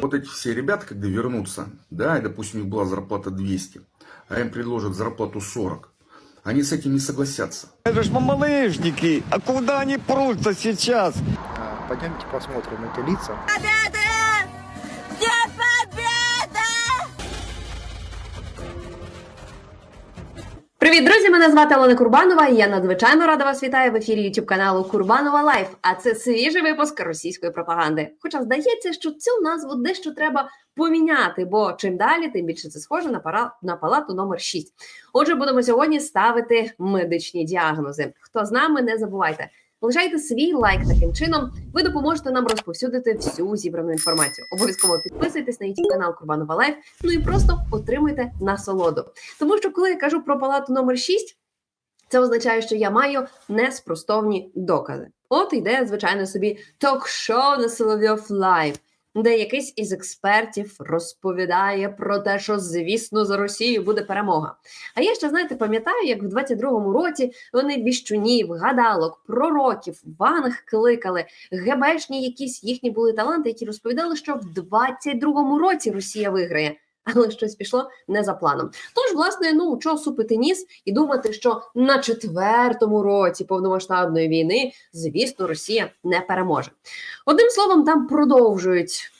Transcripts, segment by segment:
Вот эти все ребята, когда вернутся, да, и, допустим, у них была зарплата 200, а им предложат зарплату 40, они с этим не согласятся. Это ж мамалыжники, а куда они прутся сейчас? А, Пойдемте посмотрим эти лица. Привіт, друзі! Мене звати Олена Курбанова. і Я надзвичайно рада вас вітаю в ефірі YouTube каналу Курбанова Лайф. А це свіжий випуск російської пропаганди. Хоча здається, що цю назву дещо треба поміняти, бо чим далі, тим більше це схоже на пара на палату номер 6. Отже, будемо сьогодні ставити медичні діагнози. Хто з нами, не забувайте. Лишайте свій лайк таким чином. Ви допоможете нам розповсюдити всю зібрану інформацію. Обов'язково підписуйтесь на YouTube канал Курбанова Лайф. Ну і просто отримуйте насолоду. Тому що коли я кажу про палату номер 6, це означає, що я маю неспростовні докази. От йде, звичайно, собі ток-шоу на Соловйов Лайв, де якийсь із експертів розповідає про те, що, звісно, за Росією буде перемога. А я ще, знаєте, пам'ятаю, як в 22-му році вони віщунів, гадалок, пророків, ванг кликали, гебешні якісь їхні були таланти, які розповідали, що в 22-му році Росія виграє. Але щось пішло не за планом. Тож, власне, ну чого супити ніс і думати, що на четвертому році повномасштабної війни, звісно, Росія не переможе. Одним словом, там продовжують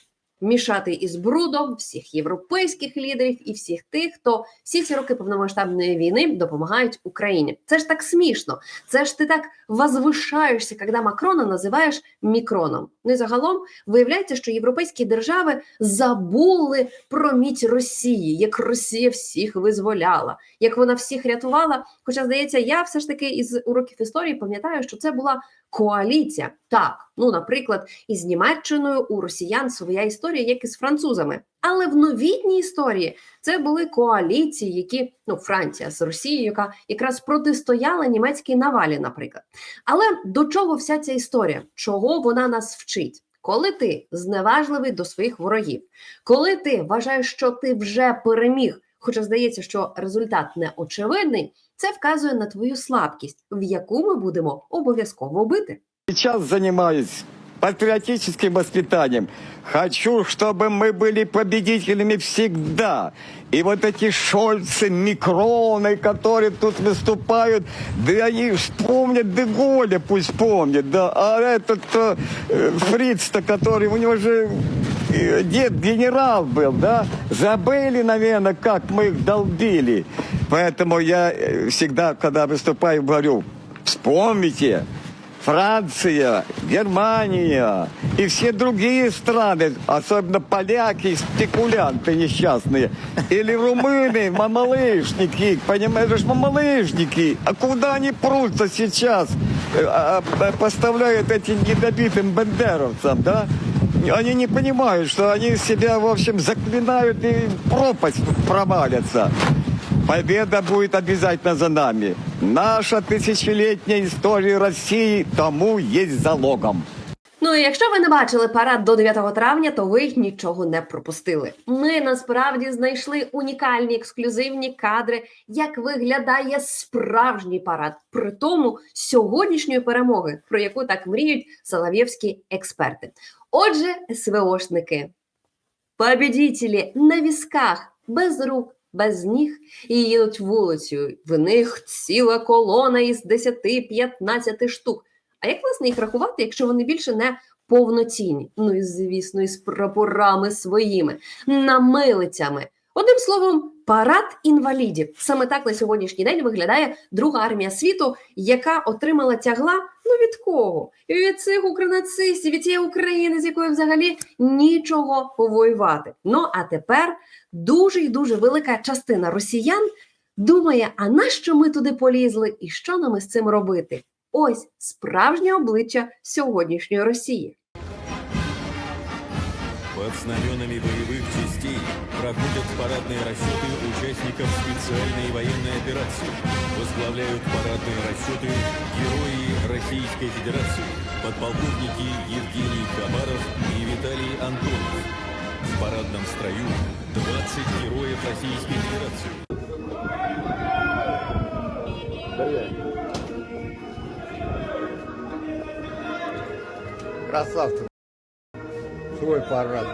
мішати із брудом всіх європейських лідерів і всіх тих, хто всі ці роки повномасштабної війни допомагають Україні. Це ж так смішно. Це ж ти так возвишаєшся, коли Макрона називаєш мікроном. Ну і загалом виявляється, що європейські держави забули про міць Росії, як Росія всіх визволяла, як вона всіх рятувала. Хоча, здається, я все ж таки із уроків історії пам'ятаю, що це була коаліція. Так, ну, наприклад, із Німеччиною у росіян своя історія, як і з французами. Але в новітній історії це були коаліції, які ну Франція з Росією, яка якраз протистояла німецькій навалі, наприклад. Але до чого вся ця історія? Чого вона нас вчить? Коли ти зневажливий до своїх ворогів, коли ти вважаєш, що ти вже переміг, хоча здається, що результат не очевидний, це вказує на твою слабкість, в яку ми будемо обов'язково бити. Сейчас занимаюсь патриотическим воспитанием. Хочу, чтобы мы были победителями всегда. И вот эти Шольцы, Микроны, которые тут выступают, да они вспомнят Деголя, пусть помнят, да. А этот э, Фриц-то, который, у него же э, дед генерал был, да. Забыли, наверное, как мы их долбили. Поэтому я э, всегда, когда выступаю, говорю, вспомните, Франция, Германия и все другие страны, особенно поляки, спекулянты несчастные, или румыны, мамалыжники, понимаешь, мамалыжники, а куда они прутся сейчас, Э, а, а, поставляют этим недобитым бандеровцам, да? Они не понимают, что они себя, в общем, заклинают и пропасть провалятся. Победа будет обязательно за нами. Наша тысячелетняя история России тому есть залогом. Ну і якщо ви не бачили парад до 9 травня, то ви нічого не пропустили. Ми насправді знайшли унікальні ексклюзивні кадри, як виглядає справжній парад, при тому сьогоднішньої перемоги, про яку так мріють солов'євські експерти. Отже, СВОшники, Побідітелі на візках, без рук. Без ніг і їдуть вулицею. В них ціла колона із 10-15 штук. А як власне їх рахувати, якщо вони більше не повноцінні? Ну і звісно, із прапорами своїми, намилицями. Одним словом, парад інвалідів. Саме так на сьогоднішній день виглядає друга армія світу, яка отримала тягла. Ну від кого? Від цих укранацистів, від цієї України, з якою взагалі нічого повоювати. Ну а тепер дуже і дуже велика частина росіян думає: а нащо ми туди полізли, і що нам із цим робити? Ось справжнє обличчя сьогоднішньої Росії. Под знаменами боевых частей проходят парадные расчеты участников специальной военной операции. Возглавляют парадные расчеты герои Российской Федерации, подполковники Евгений Хабаров и Виталий Антонов. В парадном строю 20 героев Российской Федерации. Красавцы. Свой парад.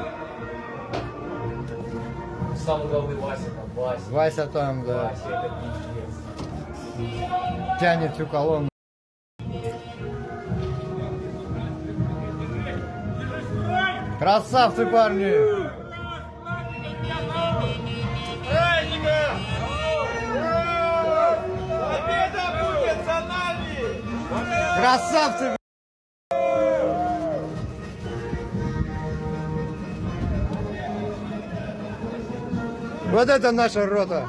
Самый главный Вася там, Вася. Вася там, да, Вася, это пиздец. тянет всю колонну. Красавцы, парни! Красавцы! Вот это наша рота.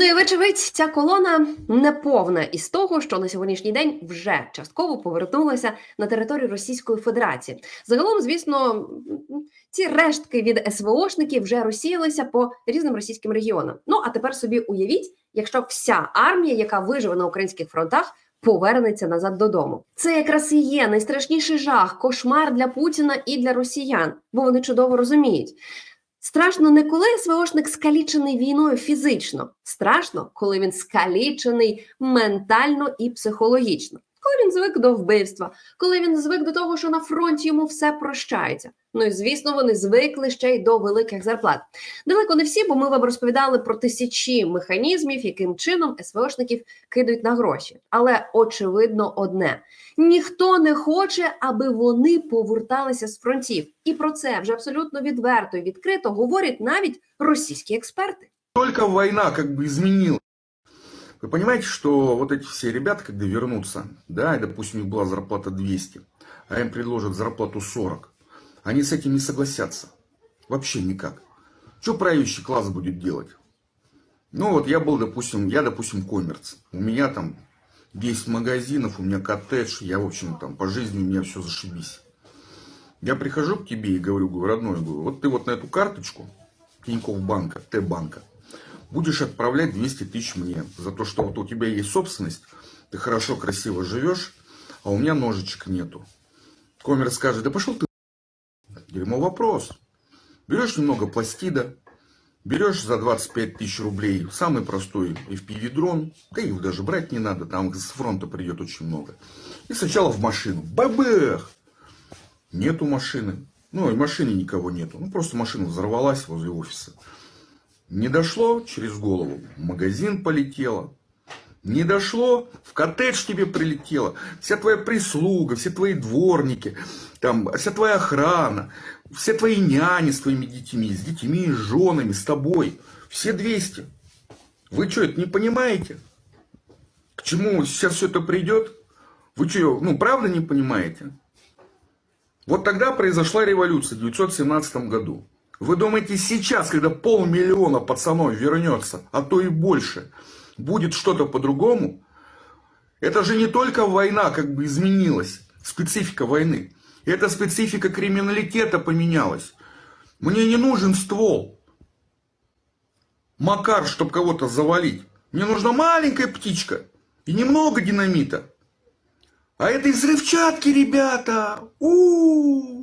Ну і вочевидь, ця колона не повна із того, що на сьогоднішній день вже частково повернулася на територію Російської Федерації. Загалом, звісно, ці рештки від СВОшників вже розсіялися по різним російським регіонам. Ну а тепер собі уявіть, якщо вся армія, яка виживе на українських фронтах, повернеться назад додому. Це якраз і є найстрашніший жах, кошмар для Путіна і для росіян, бо вони чудово розуміють. Страшно не коли СВОшник скалічений війною фізично. Страшно, коли він скалічений ментально і психологічно. Коли він звик до вбивства, коли він звик до того, що на фронті йому все прощається. Ну і звісно, вони звикли ще й до великих зарплат. Далеко не всі, бо ми вам розповідали про тисячі механізмів, яким чином СВОшників кидають на гроші. Але очевидно одне: ніхто не хоче, аби вони поверталися з фронтів. І про це вже абсолютно відверто і відкрито говорять навіть російські експерти. Только война как бы изменила. Вы понимаете, что вот эти все ребята, когда вернутся, да, и, допустим, у них была зарплата 200, а им предложат зарплату 40, они с этим не согласятся. Вообще никак. Что правящий класс будет делать? Ну вот я был, допустим, я, допустим, коммерц. У меня там 10 магазинов, у меня коттедж, я, в общем, там по жизни у меня все зашибись. Я прихожу к тебе и говорю, говорю, родной, говорю, вот ты вот на эту карточку Тинькофф банка, Т-банка, будешь отправлять 200 тысяч мне за то, что вот у тебя есть собственность, ты хорошо, красиво живешь, а у меня ножичек нету. Коммерс скажет, да пошел ты. Дерьмо вопрос. Берешь немного пластида, берешь за 25 тысяч рублей самый простой FPV-дрон, да их даже брать не надо, там с фронта придет очень много. И сначала в машину. Бабах! Нету машины. Ну, и в машине никого нету. Ну, просто машина взорвалась возле офиса. Не дошло через голову. В магазин полетело. Не дошло, в коттедж тебе прилетело. Вся твоя прислуга, все твои дворники, там, вся твоя охрана, все твои няни с твоими детьми, с детьми, с женами, с тобой. Все 200. Вы что, это не понимаете? К чему сейчас все это придет? Вы что, ну, правда не понимаете? Вот тогда произошла революция в 1917 году. Вы думаете, сейчас, когда полмиллиона пацанов вернется, а то и больше, будет что-то по-другому? Это же не только война как бы изменилась, специфика войны. Это специфика криминалитета поменялась. Мне не нужен ствол. Макар, чтобы кого-то завалить. Мне нужна маленькая птичка и немного динамита. А этой взрывчатки, ребята, у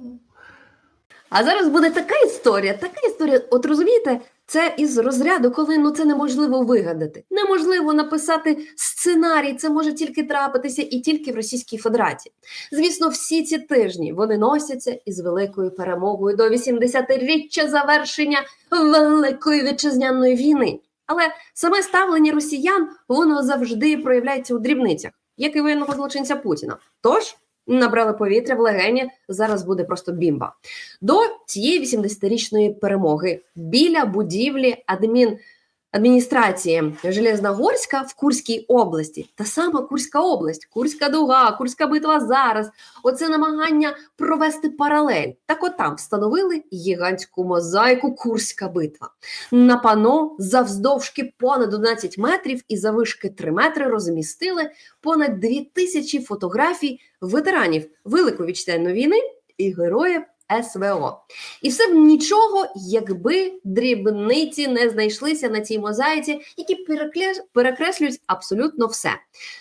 А зараз буде така історія, така історія. От розумієте, це із розряду, коли ну це неможливо вигадати. Неможливо написати сценарій. Це може тільки трапитися і тільки в Російській Федерації. Звісно, всі ці тижні вони носяться із великою перемогою до 80-річчя завершення Великої вітчизняної війни. Але саме ставлення росіян воно завжди проявляється у дрібницях, як і воєнного злочинця Путіна. Тож набрали повітря в легені. Зараз буде просто бімба. До цієї 80-річної перемоги біля будівлі адмін. Адміністрації Железногорська в Курській області, та сама Курська область, Курська дуга, Курська битва зараз. Оце намагання провести паралель. Так от там встановили гігантську мозаїку Курська битва. На пано завздовжки понад 11 метрів і завишки 3 метри розмістили понад 2000 фотографій ветеранів Великої вітчизняної війни і героїв СВО. І все б нічого, якби дрібниці не знайшлися на цій мозаїці, які перекреслюють абсолютно все.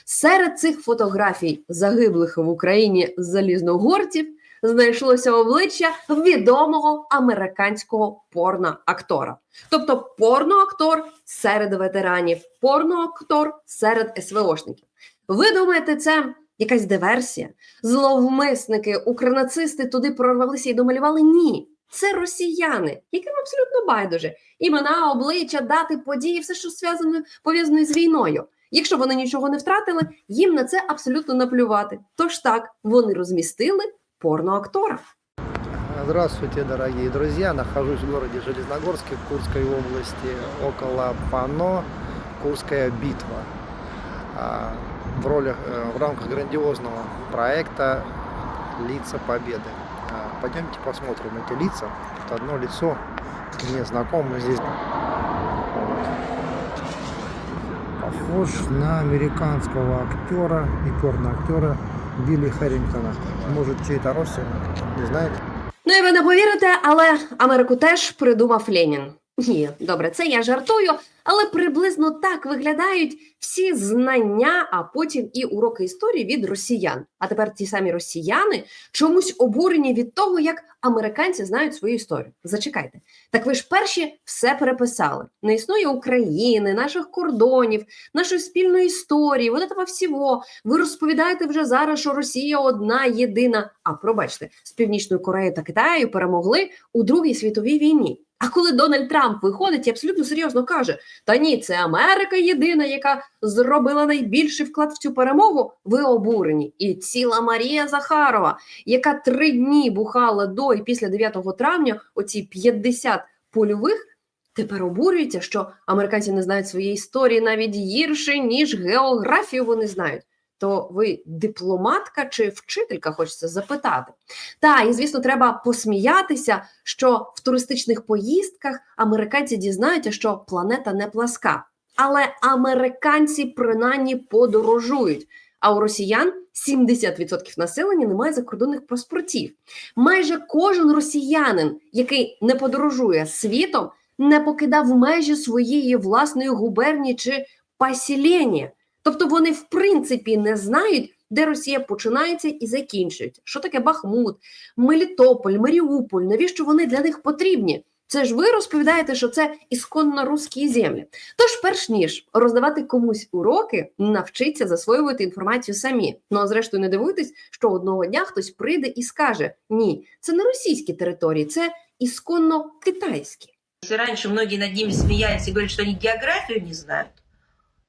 Серед цих фотографій загиблих в Україні залізногорців знайшлося обличчя відомого американського порноактора. Тобто порноактор серед ветеранів, порноактор серед СВОшників. Ви думаєте, це якась диверсія? Зловмисники, укранацисти туди прорвалися і домалювали? Ні. Це росіяни, яким абсолютно байдуже. Імена, обличчя, дати, події, все, що зв'язано пов'язано з війною. Якщо вони нічого не втратили, їм на це абсолютно наплювати. Тож так, вони розмістили порноактора. Здравствуйте, дорогие друзья. Нахожусь в городе Железногорске, Курской области, около ПАНО «Курская битва» А, В, ролях, э, в рамках грандиозного проекта «Лица Победы». А, Пойдемте посмотрим эти лица. Вот одно лицо мне знакомо здесь. Похож на американского актера и порноактера Билли Харрингтона. Может, чей-то родственник? Не знаете? Ну і ви не повірите, але Америку теж придумав Ленін. Ні, добре, це я жартую, але приблизно так виглядають всі знання, а потім і уроки історії від росіян. А тепер ті самі росіяни чомусь обурені від того, як американці знають свою історію. Зачекайте, так ви ж перші все переписали. Не існує України, наших кордонів, нашої спільної історії, вот этого всього. Ви розповідаєте вже зараз, що Росія одна єдина. А пробачте, з Північною Кореєю та Китаю перемогли у Другій світовій війні. А коли Дональд Трамп виходить і абсолютно серйозно каже: Та ні, це Америка єдина, яка зробила найбільший вклад в цю перемогу. Ви обурені. І ціла Марія Захарова, яка три дні бухала до і після 9 травня, оці 50 польових. Тепер обурюється, що американці не знають своєї історії навіть гірше, ніж географію вони знають. То ви дипломатка чи вчителька, хочеться запитати. Та, і звісно, треба посміятися, що в туристичних поїздках американці дізнаються, що планета не пласка. Але американці принаймні подорожують. А у росіян 70% населення не має закордонних паспортів. Майже кожен росіянин, який не подорожує світом, не покидав межі своєї власної губернії чи поселення. Тобто вони в принципі не знають, де Росія починається і закінчується. Що таке Бахмут, Мелітополь, Маріуполь? Навіщо вони для них потрібні? Це ж ви розповідаєте, що це ісконно русські землі. Тож, перш ніж роздавати комусь уроки, навчіться засвоювати інформацію самі. Ну а зрештою, не дивуйтесь, що одного дня хтось прийде і скаже: ні, це не російські території, це ісконно китайські. Если раньше многие над ними смеялись и говорили, что они географию не знают,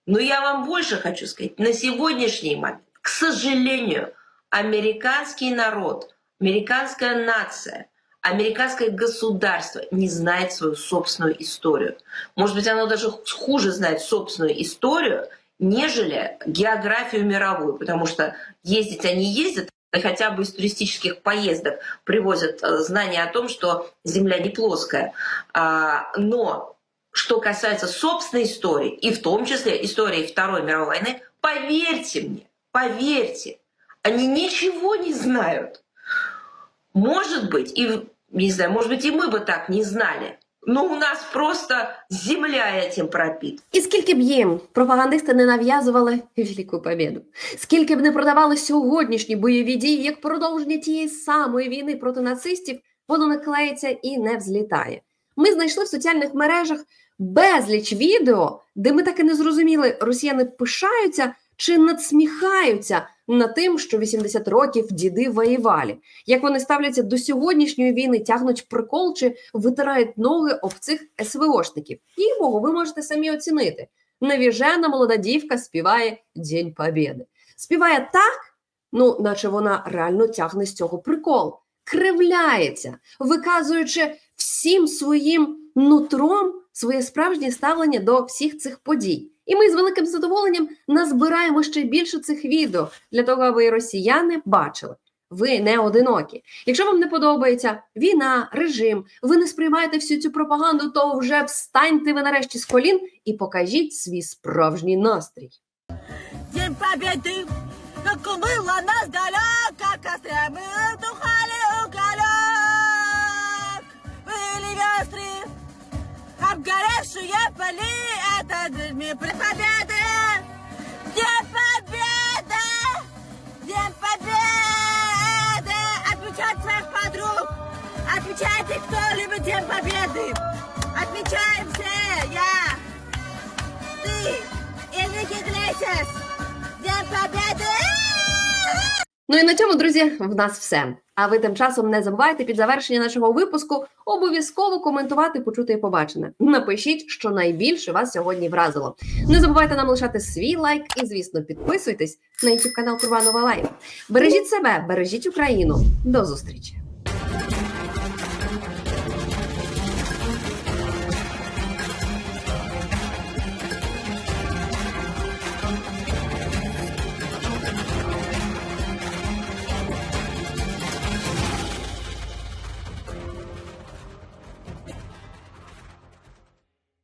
но я вам больше хочу сказать, на сегодняшний момент, к сожалению, американский народ, американская нация, американское государство не знает свою собственную историю. Может быть, оно даже хуже знает собственную историю, нежели географию мировую, потому что ездить они ездят, и хотя бы из туристических поездок привозят э, знания о том, что Земля не плоская. А, но что касается собственной истории, и в том числе истории Второй мировой войны, поверьте мне, поверьте, они ничего не знают. Может быть, и не знаю, может быть, и мы бы так не знали. Но у нас просто земля этим пропит. І скільки б їм пропагандисти не нав'язували велику побіду, скільки б не продавали сьогоднішні бойові дії як продовження тієї самої війни проти нацистів, воно не клеїться і не взлітає. Ми знайшли в соціальних мережах безліч відео, де ми так і не зрозуміли, росіяни пишаються чи надсміхаються над тим, що 80 років діди воювали. Як вони ставляться до сьогоднішньої війни, тягнуть прикол чи витирають ноги об цих СВОшників. І Богу, ви можете самі оцінити. Навіжена молода дівка співає День Побєди. Співає так, ну наче вона реально тягне з цього прикол, кривляється, виказуючи всім своїм нутром своє справжнє ставлення до всіх цих подій. І ми з великим задоволенням назбираємо ще більше цих відео для того, аби і росіяни бачили. Ви не одинокі. Якщо вам не подобається війна, режим, ви не сприймаєте всю цю пропаганду, то вже встаньте ви нарешті з колін і покажіть свій справжній настрій. День Победы, как было нас далеко, костры обгоревшие поли, это День Победы! День Победы! День Победы! Отмечать своих подруг! Отмечайте, кто любит День Победы! Отмечаем все! Я! Ты! Энрике Иглесиас! День Победы! Ну і на цьому, друзі, в нас все. А ви тим часом не забувайте під завершення нашого випуску обов'язково коментувати, почути і побачене. Напишіть, що найбільше вас сьогодні вразило. Не забувайте нам лишати свій лайк і, звісно, підписуйтесь на YouTube канал Курбанова Лайв. Бережіть себе, бережіть Україну. До зустрічі!